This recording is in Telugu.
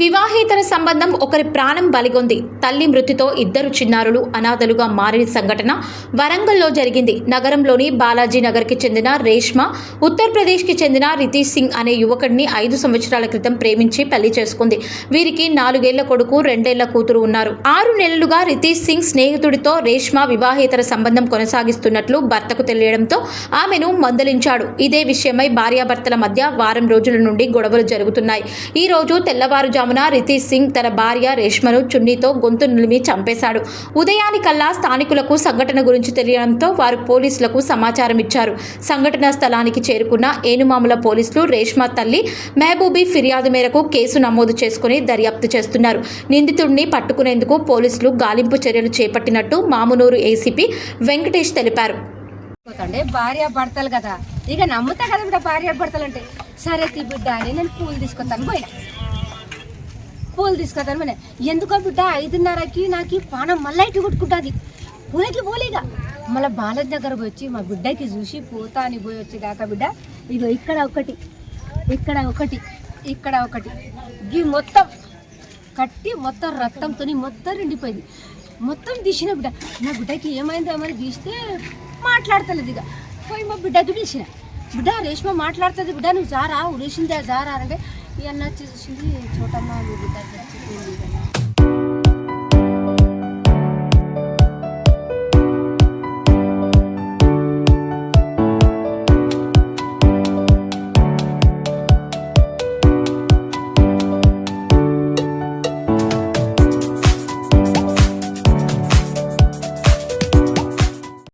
వివాహేతర సంబంధం ఒకరి ప్రాణం బలిగొంది. తల్లి మృతితో ఇద్దరు చిన్నారులు అనాథలుగా మారిన సంఘటన వరంగల్లో జరిగింది. నగరంలోని బాలాజీ నగర్కి చెందిన రేష్మ ఉత్తరప్రదేశ్కి చెందిన రితీష్ సింగ్ అనే యువకుడిని ఐదు సంవత్సరాల క్రితం ప్రేమించి పెళ్ళి చేసుకుంది. వీరికి నాలుగేళ్ళ కొడుకు రెండేళ్ళ కూతురు ఉన్నారు. ఆరు నెలలుగా రితీష్ సింగ్ స్నేహితుడితో రేష్మ వివాహేతర సంబంధం కొనసాగిస్తున్నట్లు భర్తకు తెలియడంతో ఆమెను మందలించాడు. ఇదే విషయమై భార్యాభర్తల మధ్య వారం రోజుల నుండి గొడవలు జరుగుతున్నాయి. ఈ రోజు తెల్లవారుజాము కావున రితీష్ సింగ్ తన భార్య రేష్మను చున్నీతో గొంతు నిలిమి చంపేశాడు. ఉదయానికల్లా స్థానికులకు సంఘటన గురించి తెలియడంతో వారు పోలీసులకు సమాచారం ఇచ్చారు సంఘటన స్థలానికి చేరుకున్న ఏనుమాముల పోలీసులు రేష్మ తల్లి మహబూబీ ఫిర్యాదు మేరకు కేసు నమోదు చేసుకుని దర్యాప్తు చేస్తున్నారు. నిందితుడిని పట్టుకునేందుకు పోలీసులు గాలింపు చర్యలు చేపట్టినట్టు మామునూరు ఏసీపీ వెంకటేష్ తెలిపారు. భార్య భర్తలు కదా. ఇక నమ్ముతా కదా బిడ్డ భార్య భర్తలు అంటే సరే తీ బిడ్డ అని నేను పూలు తీసుకొస్తాను. పోయినా పూలు తీసుకొస్తాను మన ఎందుకో బిడ్డ ఐదున్నరకి నాకు ఈ పానం మళ్ళీ ఇటు కొట్టుకుంటుంది. పూలకి. పోలేగా మళ్ళీ బాలజ్ దగ్గర పోయి వచ్చి మా బిడ్డకి చూసి పోతా అని పోయి వచ్చేదాకా బిడ్డ ఇగో ఇక్కడ ఒకటి ఇక్కడ ఒకటి ఇక్కడ ఒకటి. ఈ మొత్తం కట్టి మొత్తం రక్తంతో మొత్తం నిండిపోయింది. మొత్తం తీసిన బిడ్డ. నా బిడ్డకి ఏమైందో ఏమని తీస్తే మాట్లాడతలేదు ఇక. పోయి మా బిడ్డకి తీసిన బిడ్డ రేష్మ మాట్లాడుతుంది బిడ్డ నువ్వు జారా ఉరేసిందే జారా అంటే ఈ అన్న వచ్చి